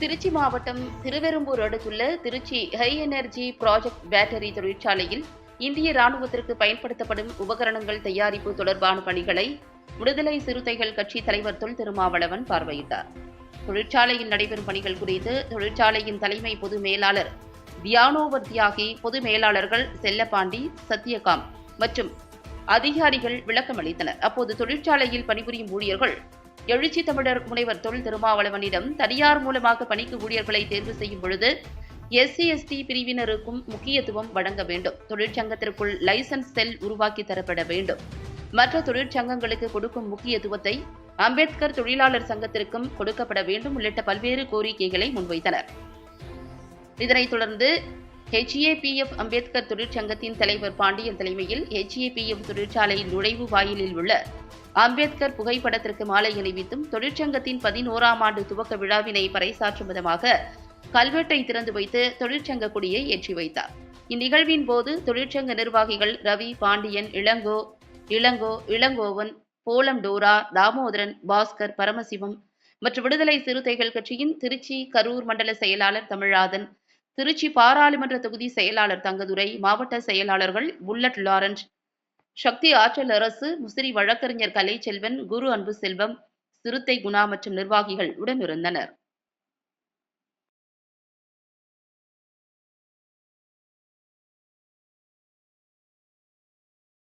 திருச்சி மாவட்டம் திருவெரும்பூர் அடுத்துள்ள Trichy high energy project battery தொழிற்சாலையில் இந்திய ராணுவத்திற்கு பயன்படுத்தப்படும் உபகரணங்கள் தயாரிப்பு தொடர்பான பணிகளை விடுதலை சிறுத்தைகள் கட்சி தலைவர் தொல் திருமாவளவன் பார்வையிட்டார். தொழிற்சாலையில் நடைபெறும் பணிகள் குறித்து தொழிற்சாலையின் தலைமை பொது மேலாளர் தியானோவர் தியாகி பொது மேலாளர்கள் செல்லப்பாண்டி சத்யகாம் மற்றும் அதிகாரிகள் விளக்கம் அளித்தனர் அப்போது தொழிற்சாலையில் பணிபுரியும் ஊழியர்கள் எழுச்சி தமிழர் முனைவர் தொல் திருமாவளவனிடம் தனியார் மூலமாக பணிக்கு ஊழியர்களை தேர்வு செய்யும் பொழுது எஸ்சி எஸ்டி பிரிவினருக்கும் முக்கியத்துவம் வழங்க வேண்டும். தொழிற்சங்கத்திற்குள் லைசன்ஸ் செல் உருவாக்கி தரப்பட வேண்டும். மற்ற தொழிற்சங்கங்களுக்கு கொடுக்கும் முக்கியத்துவத்தை அம்பேத்கர் தொழிலாளர் சங்கத்திற்கும் கொடுக்கப்பட வேண்டும் உள்ளிட்ட பல்வேறு கோரிக்கைகளை முன்வைத்தனர். இதனைத் தொடர்ந்து ஹெச்ஏபிஎஃப் அம்பேத்கர் தொழிற்சங்கத்தின் தலைவர் பாண்டியன் தலைமையில் ஹெச்ஏபிஎஃப் தொழிற்சாலை நுழைவு வாயிலில் உள்ள அம்பேத்கர் புகைப்படத்திற்கு மாலை அணிவித்தும் தொழிற்சங்கத்தின் பதினோராம் ஆண்டு துவக்க விழாவினை பறைசாற்றும் விதமாக கல்வெட்டை திறந்து வைத்து தொழிற்சங்க கொடியை ஏற்றி வைத்தார். இந்நிகழ்வின் போது தொழிற்சங்க நிர்வாகிகள் ரவி பாண்டியன் இளங்கோ இளங்கோ இளங்கோவன் போலம் டோரா தாமோதரன் பாஸ்கர் பரமசிவம் மற்றும் விடுதலை சிறுத்தைகள் கட்சியின் திருச்சி கரூர் மண்டல செயலாளர் தமிழாதன் திருச்சி பாராளுமன்ற தொகுதி செயலாளர் தங்கதுரை மாவட்ட செயலாளர்கள் புல்லட் லாரன்ஸ் சக்தி ஆற்றல் அரசு முசிறி வழக்கறிஞர் கலைச்செல்வன் குரு அன்பு செல்வம் சிறுத்தை குணா மற்றும் நிர்வாகிகள் உடனிருந்தனர்.